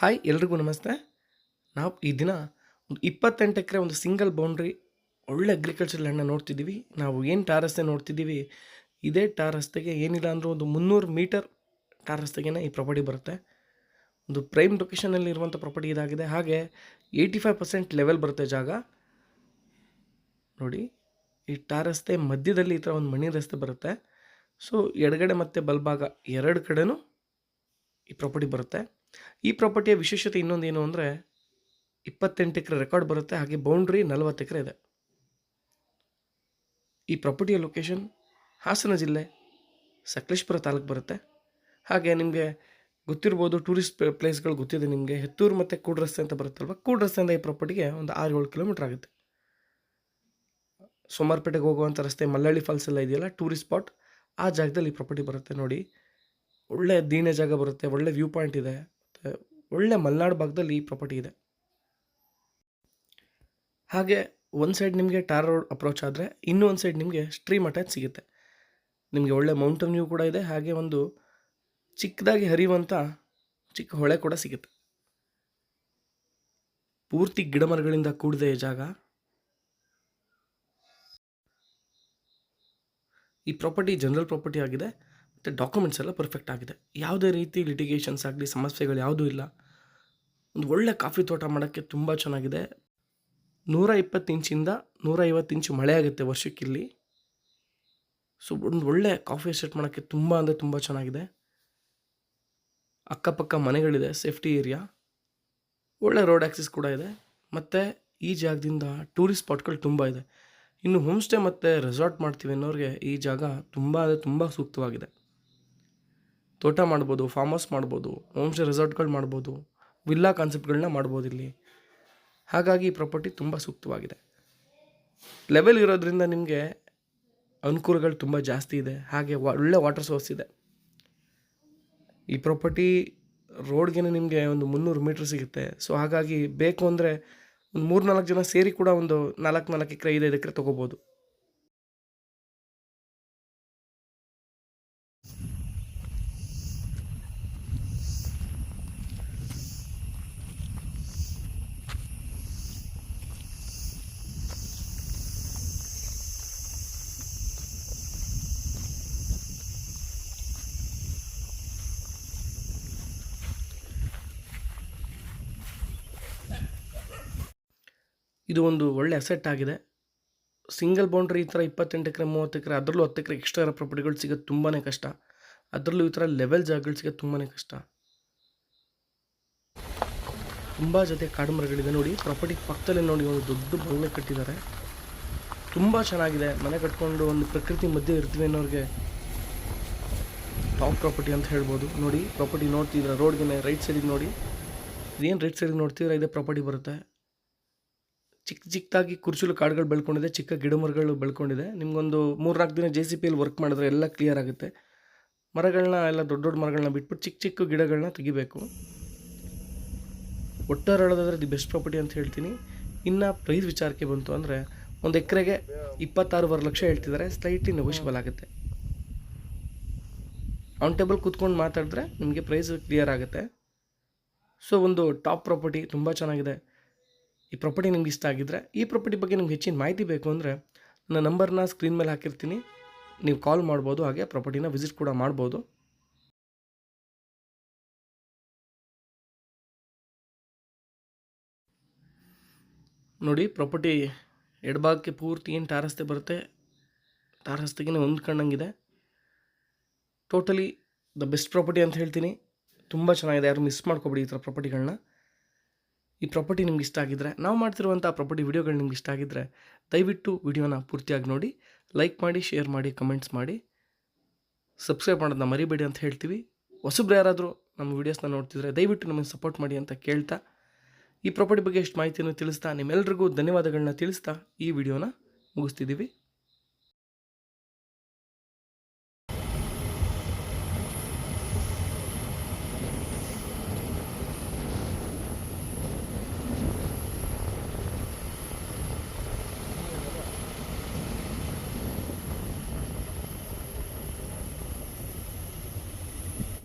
Hi ಎಲ್ರಿಗೂ ನಮಸ್ತೆ. ನಾವು ಈ ದಿನ ಒಂದು ಇಪ್ಪತ್ತೆಂಟು ಎಕರೆ ಒಂದು ಸಿಂಗಲ್ ಬೌಂಡ್ರಿ ಒಳ್ಳೆ ಅಗ್ರಿಕಲ್ಚರ್ ಲ್ಯಾಂಡ್ನ ನೋಡ್ತಿದ್ದೀವಿ. ನಾವು ಏನು ಟಾರ್ ರಸ್ತೆ ನೋಡ್ತಿದ್ದೀವಿ? ಇದೇ ಟಾರ್ ರಸ್ತೆಗೆ ಏನಿಲ್ಲ ಅಂದರೂ ಒಂದು ಮುನ್ನೂರು ಮೀಟರ್ ಟಾರ್ ರಸ್ತೆಗೆ ಈ ಪ್ರಾಪರ್ಟಿ ಬರುತ್ತೆ. ಒಂದು ಪ್ರೈಮ್ ಲೊಕೇಶನಲ್ಲಿ ಇರುವಂಥ ಪ್ರಾಪರ್ಟಿ ಇದಾಗಿದೆ. ಹಾಗೆ ಏಯ್ಟಿ ಫೈವ್ ಪರ್ಸೆಂಟ್ ಲೆವೆಲ್ ಬರುತ್ತೆ ಜಾಗ. ನೋಡಿ, ಈ ಟಾರ್ ರಸ್ತೆ ಮಧ್ಯದಲ್ಲಿ ಈ ಥರ ಒಂದು ಮಣಿ ರಸ್ತೆ ಬರುತ್ತೆ. ಸೊ ಎಡಗಡೆ ಮತ್ತು ಬಲಭಾಗ ಎರಡು ಕಡೆನೂ ಈ ಪ್ರಾಪರ್ಟಿ ಬರುತ್ತೆ. ಈ ಪ್ರಾಪರ್ಟಿಯ ವಿಶೇಷತೆ ಇನ್ನೊಂದು ಏನು ಅಂದರೆ ಇಪ್ಪತ್ತೆಂಟು ಎಕರೆ ರೆಕಾರ್ಡ್ ಬರುತ್ತೆ, ಹಾಗೆ ಬೌಂಡ್ರಿ ನಲವತ್ತು ಎಕರೆ ಇದೆ. ಈ ಪ್ರಾಪರ್ಟಿಯ ಲೊಕೇಶನ್ ಹಾಸನ ಜಿಲ್ಲೆ, ಸಕಲೇಶ್ಪುರ ತಾಲೂಕು ಬರುತ್ತೆ. ಹಾಗೆ ನಿಮಗೆ ಗೊತ್ತಿರ್ಬೋದು ಟೂರಿಸ್ಟ್ ಪ್ಲೇಸ್ಗಳು ಗೊತ್ತಿದೆ ನಿಮಗೆ. ಹೆತ್ತೂರು ಮತ್ತು ಕೂಡ್ ರಸ್ತೆ ಅಂತ ಬರುತ್ತಲ್ವ? ಕೂಡ್ ರಸ್ತೆಯಿಂದ ಈ ಪ್ರಾಪರ್ಟಿಗೆ ಒಂದು ಆರು ಏಳು ಕಿಲೋಮೀಟ್ರ್ ಆಗುತ್ತೆ. ಸೋಮಾರ್ಪೇಟೆಗೆ ಹೋಗುವಂಥ ರಸ್ತೆ ಮಲ್ಲಳ್ಳಿ ಫಾಲ್ಸ್ ಎಲ್ಲ ಇದೆಯಲ್ಲ ಟೂರಿಸ್ಟ್ ಸ್ಪಾಟ್ ಆ ಜಾಗದಲ್ಲಿ ಈ ಪ್ರಾಪರ್ಟಿ ಬರುತ್ತೆ ನೋಡಿ. ಒಳ್ಳೆ ದೀನೆ ಜಾಗ ಬರುತ್ತೆ, ಒಳ್ಳೆ ವ್ಯೂ ಪಾಯಿಂಟ್ ಇದೆ. ಒಳ್ಳೆ ಮಲೆನಾಡು ಭಾಗದಲ್ಲಿ ಈ ಪ್ರಾಪರ್ಟಿ ಇದೆ. ಹಾಗೆ ಒಂದು ಸೈಡ್ ನಿಮಗೆ ಟಾರ್ ರೋಡ್ ಅಪ್ರೋಚ್ ಆದರೆ ಇನ್ನೂ ಒಂದು ಸೈಡ್ ನಿಮಗೆ ಸ್ಟ್ರೀಮ್ ಅಟ್ಯಾಚ್ ಸಿಗುತ್ತೆ. ನಿಮಗೆ ಒಳ್ಳೆ ಮೌಂಟನ್ ವ್ಯೂ ಕೂಡ ಇದೆ, ಹಾಗೆ ಒಂದು ಚಿಕ್ಕದಾಗಿ ಹರಿಯುವಂಥ ಚಿಕ್ಕ ಹೊಳೆ ಕೂಡ ಸಿಗುತ್ತೆ. ಪೂರ್ತಿ ಗಿಡಮರಗಳಿಂದ ಕೂಡಿದೆ ಈ ಜಾಗ. ಈ ಪ್ರಾಪರ್ಟಿ ಜನರಲ್ ಪ್ರಾಪರ್ಟಿ ಆಗಿದೆ. ಮತ್ತು ಡಾಕ್ಯುಮೆಂಟ್ಸ್ ಎಲ್ಲ ಪರ್ಫೆಕ್ಟ್ ಆಗಿದೆ. ಯಾವುದೇ ರೀತಿ ಲಿಟಿಗೇಷನ್ಸ್ ಆಗಲಿ, ಸಮಸ್ಯೆಗಳು ಯಾವುದೂ ಇಲ್ಲ. ಒಂದು ಒಳ್ಳೆ ಕಾಫಿ ತೋಟ ಮಾಡೋಕ್ಕೆ ತುಂಬ ಚೆನ್ನಾಗಿದೆ. ನೂರ ಇಪ್ಪತ್ತು ಇಂಚಿಂದ ನೂರ ಐವತ್ತು ಇಂಚು ಮಳೆ ಆಗುತ್ತೆ ವರ್ಷಕ್ಕಿಲ್ಲಿ. ಸೊ ಒಂದು ಒಳ್ಳೆ ಕಾಫಿ ಎಸ್ಟೇಟ್ ಮಾಡೋಕ್ಕೆ ತುಂಬ ಅಂದರೆ ತುಂಬ ಚೆನ್ನಾಗಿದೆ. ಅಕ್ಕಪಕ್ಕ ಮನೆಗಳಿದೆ ಸೇಫ್ಟಿ ಏರಿಯಾ ಒಳ್ಳೆ ರೋಡ್ ಆ್ಯಕ್ಸಿಸ್ ಕೂಡ ಇದೆ. ಮತ್ತು ಈ ಜಾಗದಿಂದ ಟೂರಿಸ್ಟ್ ಸ್ಪಾಟ್ಗಳು ತುಂಬ ಇದೆ. ಇನ್ನು ಹೋಮ್ ಸ್ಟೇ ಮತ್ತು ರೆಸಾರ್ಟ್ ಮಾಡ್ತೀವಿ ಅನ್ನೋರಿಗೆ ಈ ಜಾಗ ತುಂಬ ಅಂದರೆ ತುಂಬ ಸೂಕ್ತವಾಗಿದೆ. ತೋಟ ಮಾಡ್ಬೋದು ಫಾರ್ಮ್ ಹೌಸ್ ಮಾಡ್ಬೋದು ಹೋಮ್ ಸ್ಟೇ ರೆಸಾರ್ಟ್ಗಳು ಮಾಡ್ಬೋದು ವಿಲ್ಲಾ ಕಾನ್ಸೆಪ್ಟ್ಗಳನ್ನ ಮಾಡ್ಬೋದು ಇಲ್ಲಿ. ಹಾಗಾಗಿ ಈ ಪ್ರಾಪರ್ಟಿ ತುಂಬ ಸೂಕ್ತವಾಗಿದೆ. ಲೆವೆಲ್ ಇರೋದ್ರಿಂದ ನಿಮಗೆ ಅನುಕೂಲಗಳು ತುಂಬ ಜಾಸ್ತಿ ಇದೆ. ಹಾಗೆ ಒಳ್ಳೆ ವಾಟರ್ ಸೋರ್ಸ್ ಇದೆ. ಈ ಪ್ರಾಪರ್ಟಿ ರೋಡ್ಗೆ ನಿಮಗೆ ಒಂದು ಮುನ್ನೂರು ಮೀಟ್ರ್ ಸಿಗುತ್ತೆ. ಸೊ ಹಾಗಾಗಿ ಬೇಕು ಅಂದರೆ ಒಂದು ಮೂರು ನಾಲ್ಕು ಜನ ಸೇರಿ ಕೂಡ ಒಂದು ನಾಲ್ಕು ನಾಲ್ಕು ಎಕರೆ ಐದೈದು ಎಕರೆ ತೊಗೋಬೋದು. ಇದು ಒಂದು ಒಳ್ಳೆ ಅಸೆಟ್ ಆಗಿದೆ. ಸಿಂಗಲ್ ಬೌಂಡ್ರಿ ಈ ಥರ ಇಪ್ಪತ್ತೆಂಟು ಎಕರೆ, ಮೂವತ್ತು ಎಕರೆ, ಅದರಲ್ಲೂ ಹತ್ತು ಎಕರೆ ಎಕ್ಸ್ಟ್ರಾ ಇರೋ ಪ್ರಾಪರ್ಟಿಗಳು ಸಿಗೋದು ತುಂಬಾ ಕಷ್ಟ. ಅದರಲ್ಲೂ ಈ ಥರ ಲೆವೆಲ್ ಜಾಗಗಳು ಸಿಗೋದು ತುಂಬಾ ಕಷ್ಟ. ತುಂಬ ಜೊತೆ ಕಾಡು ಮರಗಳಿದೆ ನೋಡಿ. ಪ್ರಾಪರ್ಟಿ ಪಕ್ಕದಲ್ಲೇ ನೋಡಿ ಒಂದು ದೊಡ್ಡ ಬಂಗಲೆ ಕಟ್ಟಿದ್ದಾರೆ. ತುಂಬ ಚೆನ್ನಾಗಿದೆ. ಮನೆ ಕಟ್ಕೊಂಡು ಒಂದು ಪ್ರಕೃತಿ ಮಧ್ಯೆ ಇರ್ತೀವಿ ಅನ್ನೋರಿಗೆ ಟಾಪ್ ಪ್ರಾಪರ್ಟಿ ಅಂತ ಹೇಳ್ಬೋದು. ನೋಡಿ ಪ್ರಾಪರ್ಟಿ ನೋಡ್ತಿದ್ರೆ ರೋಡ್ಗೆ ರೈಟ್ ಸೈಡಿಗೆ ನೋಡಿ. ಇದೇನು ರೈಟ್ ಸೈಡಿಗೆ ನೋಡ್ತಿದ್ರೆ ಇದೇ ಪ್ರಾಪರ್ಟಿ ಬರುತ್ತೆ. ಚಿಕ್ಕ ಚಿಕ್ಕದಾಗಿ ಕುರ್ಚುಲು ಕಾಡುಗಳು ಬೆಳ್ಕೊಂಡಿದೆ, ಚಿಕ್ಕ ಗಿಡಮರಗಳು ಬೆಳ್ಕೊಂಡಿದೆ. ನಿಮ್ಗೊಂದು ಮೂರ್ನಾಲ್ಕು ದಿನ ಜೆ ಸಿ ಪಿಯಲ್ಲಿ ವರ್ಕ್ ಮಾಡಿದ್ರೆ ಎಲ್ಲ ಕ್ಲಿಯರ್ ಆಗುತ್ತೆ. ಮರಗಳನ್ನ ಎಲ್ಲ ದೊಡ್ಡ ದೊಡ್ಡ ಮರಗಳನ್ನ ಬಿಟ್ಬಿಟ್ಟು ಚಿಕ್ಕ ಚಿಕ್ಕ ಗಿಡಗಳನ್ನ ತೆಗಿಬೇಕು. ಒಟ್ಟಾರೆ ಹೇಳೋದಾದ್ರೆ ದಿ ಬೆಸ್ಟ್ ಪ್ರಾಪರ್ಟಿ ಅಂತ ಹೇಳ್ತೀನಿ. ಇನ್ನು ಪ್ರೈಸ್ ವಿಚಾರಕ್ಕೆ ಬಂತು ಅಂದರೆ ಒಂದು ಎಕರೆಗೆ ಇಪ್ಪತ್ತಾರೂವರೆ ಲಕ್ಷ ಹೇಳ್ತಿದ್ದಾರೆ. ಸ್ಲೈಟ್ಲಿ ನೆಗೋಷಿಯಬಲ್ ಆಗುತ್ತೆ. ಆನ್ ಟೇಬಲ್ ಕೂತ್ಕೊಂಡು ಮಾತಾಡಿದ್ರೆ ನಿಮಗೆ ಪ್ರೈಸ್ ಕ್ಲಿಯರ್ ಆಗುತ್ತೆ. ಸೊ ಒಂದು ಟಾಪ್ ಪ್ರಾಪರ್ಟಿ ತುಂಬ ಚೆನ್ನಾಗಿದೆ. ಈ ಪ್ರಾಪರ್ಟಿ ನಿಮ್ಗೆ ಇಷ್ಟ ಆಗಿದ್ರೆ, ಈ ಪ್ರಾಪರ್ಟಿ ಬಗ್ಗೆ ನಿಮ್ಗೆ ಹೆಚ್ಚಿನ ಮಾಹಿತಿ ಬೇಕು ಅಂದರೆ, ನನ್ನ ನಂಬರ್ನ ಸ್ಕ್ರೀನ್ ಮೇಲೆ ಹಾಕಿರ್ತೀನಿ. ನೀವು ಕಾಲ್ ಮಾಡ್ಬೋದು, ಹಾಗೆ ಪ್ರಾಪರ್ಟಿನ ವಿಸಿಟ್ ಕೂಡ ಮಾಡ್ಬೋದು. ನೋಡಿ ಪ್ರಾಪರ್ಟಿ ಎಡಭಾಗಕ್ಕೆ ಪೂರ್ತಿ ಏನು ಟಾರ್ ರಸ್ತೆ ಬರುತ್ತೆ? ಟಾರ್ ಒಂದು ಹೊಂದ್ಕೊಂಡಂಗಿದೆ ಟೋಟಲಿ ದ ಬೆಸ್ಟ್ ಪ್ರಾಪರ್ಟಿ ಅಂತ ಹೇಳ್ತೀನಿ. ತುಂಬ ಚೆನ್ನಾಗಿದೆ. ಯಾರು ಮಿಸ್ ಮಾಡ್ಕೊಬೇಡಿ ಈ ಥರ ಪ್ರಾಪರ್ಟಿಗಳನ್ನ ಈ ಪ್ರಾಪರ್ಟಿ ನಿಮ್ಗೆ ಇಷ್ಟ ಆಗಿದ್ದರೆ ನಾವು ಮಾಡ್ತಿರುವಂಥ ಪ್ರಾಪರ್ಟಿ ವಿಡಿಯೋಗಳು ನಿಮ್ಗೆ ಇಷ್ಟ ಆಗಿದ್ದರೆ ದಯವಿಟ್ಟು ವಿಡಿಯೋನ ಪೂರ್ತಿಯಾಗಿ ನೋಡಿ ಲೈಕ್ ಮಾಡಿ ಶೇರ್ ಮಾಡಿ ಕಮೆಂಟ್ಸ್ ಮಾಡಿ. ಸಬ್ಸ್ಕ್ರೈಬ್ ಮಾಡೋದನ್ನ ಮರಿಬೇಡಿ ಅಂತ ಹೇಳ್ತೀವಿ. ಹೊಸಬ್ರು ಯಾರಾದರೂ ನಮ್ಮ ವೀಡಿಯೋಸ್ನ ನೋಡ್ತಿದ್ರೆ, ದಯವಿಟ್ಟು ನಮಗೆ ಸಪೋರ್ಟ್ ಮಾಡಿ ಅಂತ ಕೇಳ್ತಾ, ಈ ಪ್ರಾಪರ್ಟಿ ಬಗ್ಗೆ ಎಷ್ಟು ಮಾಹಿತಿಯನ್ನು ತಿಳಿಸ್ತಾ, ನಿಮ್ಮೆಲ್ರಿಗೂ ಧನ್ಯವಾದಗಳನ್ನ ತಿಳಿಸ್ತಾ, ಈ ವಿಡಿಯೋನ ಮುಗಿಸ್ತಿದ್ದೀವಿ.